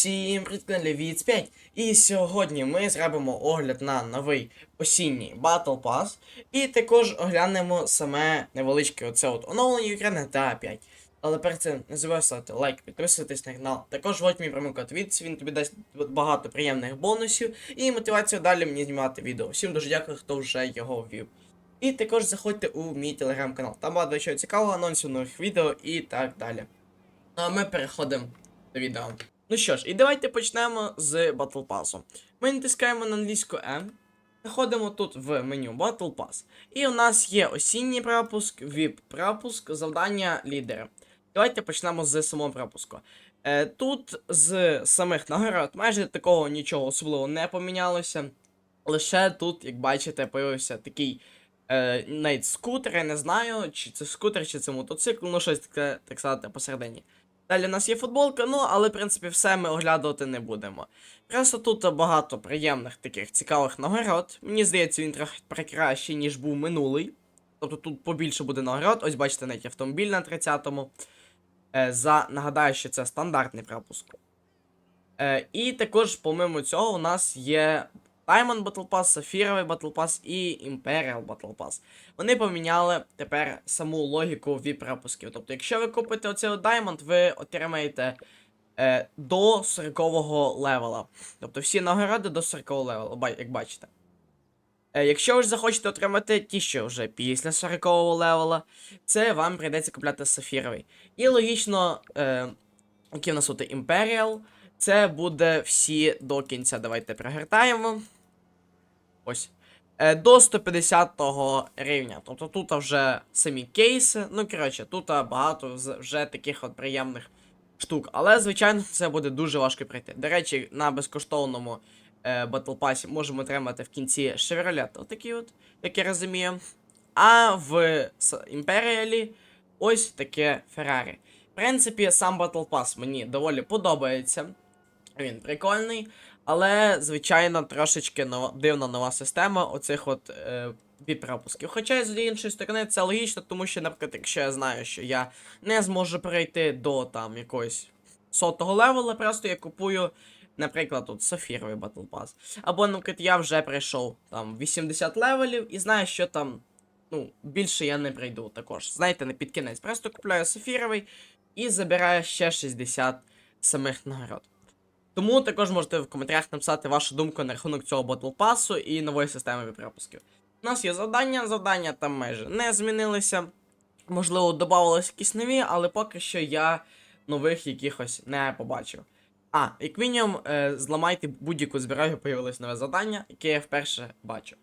Всім привіт, каналі Віц 5. І сьогодні ми зробимо огляд на новий осінній Battle Pass. І також оглянемо саме невеличке оце от оновлення на GTA 5. Але перед цим не забувайте ставити лайк, підписуйтесь на канал. Також вводь мій промокод ВІЦ, він тобі дасть багато приємних бонусів і мотивацію далі мені знімати відео. Всім дуже дякую, хто вже його ввів. І також заходьте у мій телеграм-канал. Там багато чого цікавого, анонсів нових відео і так далі. Ну а ми переходимо до відео. Ну що ж, і давайте почнемо з Battle Pass. Ми натискаємо на англійську M, заходимо тут в меню Battle Pass. І у нас є осінній пропуск, VIP пропуск, завдання лідера. Давайте почнемо з самого пропуску. Е, тут з самих нагород майже такого нічого особливо не помінялося. Лише тут, як бачите, появився такий е, навіть скутер, я не знаю, чи це скутер, чи це мотоцикл, ну щось таке, так сказати, посередині. Далі у нас є футболка, ну але в принципі все ми оглядувати не будемо. Просто тут багато приємних таких цікавих нагород. Мені здається, він трохи прикращий, ніж був минулий. Тобто тут побільше буде нагород. Ось бачите, навіть автомобіль на 30-му. Е, за нагадаю, що це стандартний пропуск. Е, і також, помимо цього, у нас є Diamond Battle Pass, Сафіровий Battle Pass і Imperial Battle Pass. Вони поміняли тепер саму логіку VIP пропусків. Тобто, якщо ви купите оцей Diamond, ви отримаєте е, до 40-го левела. Тобто всі нагороди до 40-го левела, як бачите. Е, якщо ви ж захочете отримати ті, що вже після 40-го левела, це вам прийдеться купляти сафіровий. І логічно, е, який в нас тут Imperial, це буде всі до кінця. Давайте пригортаємо. Ось. Е, До 150 рівня. Тобто тут вже самі кейси. Ну, коротше, тут багато вже таких от приємних штук. Але, звичайно, це буде дуже важко пройти. До речі, на безкоштовному е, Battle Pass можемо отримати в кінці Chevrolet, отакий от, як я розумію. А в Імперіалі ось таке Феррарі. В принципі, сам Battle Pass мені доволі подобається. Він прикольний, але, звичайно, трошечки нова, дивна нова система оцих от е, пропусків. Хоча, з іншої сторони, це логічно, тому що, наприклад, якщо я знаю, що я не зможу перейти до там якогось сотого левела, просто я купую, наприклад, тут сафіровий Battle Pass. Або, наприклад, я вже пройшов там 80 левелів і знаю, що там. Ну, більше я не прийду також. Знаєте, не під кінець. Просто купляю сафіровий і забираю ще 60 самих нагород. Тому також можете в коментарях написати вашу думку на рахунок цього ботлпасу і нової системи пропусків. У нас є завдання, завдання там майже не змінилися. Можливо, додавалися якісь нові, але поки що я нових якихось не побачив. А, як мінімум, е, зламайте будь-яку збираю, появилось нове завдання, яке я вперше бачу.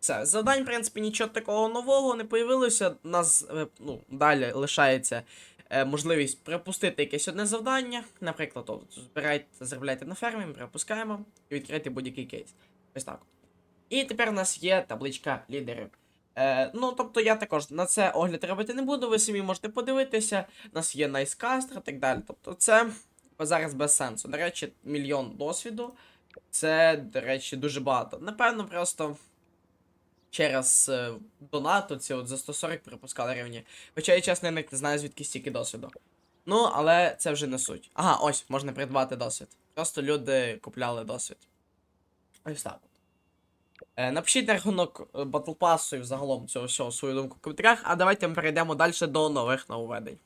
Все, завдань, в принципі, нічого такого нового не появилося. Нас е, ну, далі лишається е, можливість пропустити якесь одне завдання. Наприклад, от, збирайте, заробляйте на фермі, ми пропускаємо і відкрити будь-який кейс. Ось так. І тепер у нас є табличка лідерів. Е, ну, тобто я також на це огляд робити не буду, ви самі можете подивитися. У нас є найскастер і так далі. Тобто це зараз без сенсу. До речі, мільйон досвіду. Це, до речі, дуже багато. Напевно, просто через е, донат оці от за 140 пропускали рівні. Хоча я чесно не знаю, звідки стільки досвіду. Ну, але це вже не суть. Ага, ось, можна придбати досвід. Просто люди купляли досвід. Ось так. Е, напишіть на рахунок е, Battle Pass і взагалом цього всього свою думку в коментарях, а давайте ми перейдемо далі до нових нововведень.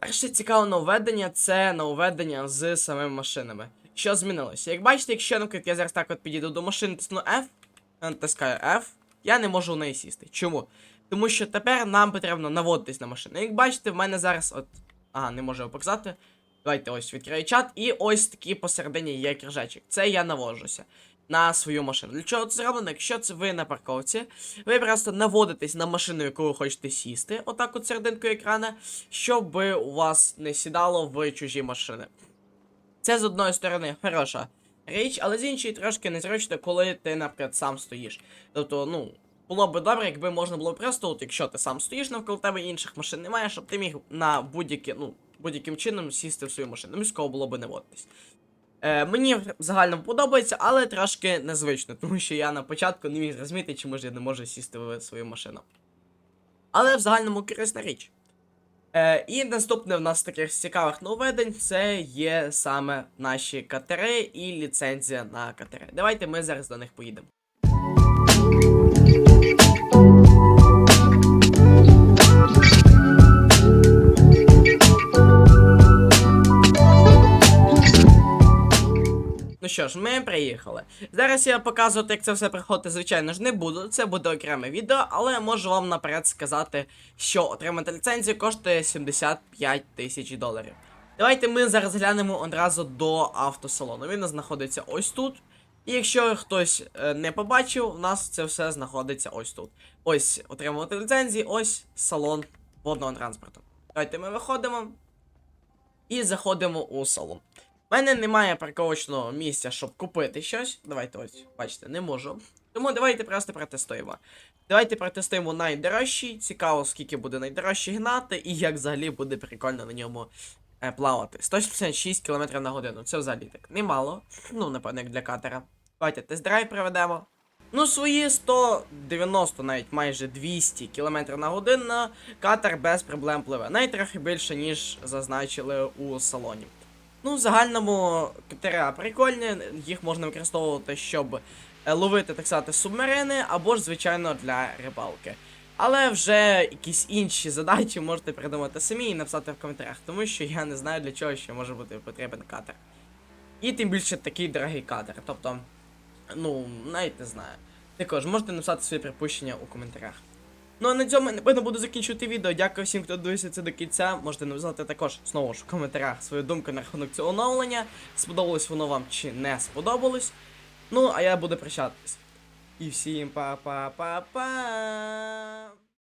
Перше цікаве нововведення це нововведення з самими машинами. Що змінилося? Як бачите, якщо наприклад, я зараз так от підійду до машини, тисну F, натискаю F, я не можу в неї сісти. Чому? Тому що тепер нам потрібно наводитись на машину. Як бачите, в мене зараз от. Ага, не можу його показати. Давайте ось відкрию чат. І ось такий посередині є крижечок. Це я навожуся на свою машину. Для чого це зроблено? Якщо це ви на парковці, ви просто наводитесь на машину, яку ви хочете сісти, отак от серединкою екрана, щоб у вас не сідало в чужі машини. Це з одної сторони хороша річ, але з іншої трошки незручно, коли ти, наприклад, сам стоїш. Тобто, ну, було б добре, якби можна було просто, от якщо ти сам стоїш навколо тебе інших машин немає, щоб ти міг на будь-яке, ну, будь-яким чином сісти в свою машину. Міського було б не водитись. Е, мені в загальному подобається, але трошки незвично, тому що я на початку не міг зрозуміти, чому ж я не можу сісти в свою машину. Але в загальному корисна річ. Е, і наступне в нас таких цікавих нововведень це є саме наші катери і ліцензія на катери. Давайте ми зараз до них поїдемо. Що ж, ми приїхали. Зараз я показувати, як це все приходити, звичайно ж, не буду. Це буде окреме відео, але можу вам наперед сказати, що отримати ліцензію коштує 75 тисяч доларів. Давайте ми зараз глянемо одразу до автосалону. Він знаходиться ось тут. І якщо хтось е, не побачив, у нас це все знаходиться ось тут. Ось отримувати ліцензії, ось салон водного транспорту. Давайте ми виходимо і заходимо у салон. У мене немає парковочного місця, щоб купити щось. Давайте ось, бачите, не можу. Тому давайте просто протестуємо. Давайте протестуємо найдорожчий. Цікаво, скільки буде найдорожчий гнати, і як взагалі буде прикольно на ньому е, плавати. 166 км на годину. Це взагалі так немало. Ну, напевно, як для катера. Давайте тест-драйв проведемо. Ну, свої 190, навіть майже 200 км на годину катер без проблем пливе. Навіть трохи більше, ніж зазначили у салоні. Ну, в загальному катера прикольні, їх можна використовувати, щоб е, ловити, так сказати, субмарини, або ж, звичайно, для рибалки. Але вже якісь інші задачі можете придумати самі і написати в коментарях, тому що я не знаю для чого ще може бути потрібен катер. І тим більше такий дорогий катер. Тобто, ну, навіть не знаю. Також можете написати свої припущення у коментарях. Ну а на цьому я напевно буду закінчувати відео. Дякую всім, хто дивився це до кінця. Можете написати також знову ж в коментарях свою думку на рахунок цього оновлення. Сподобалось воно вам чи не сподобалось. Ну, а я буду прощатись. І всім па-па-па-па.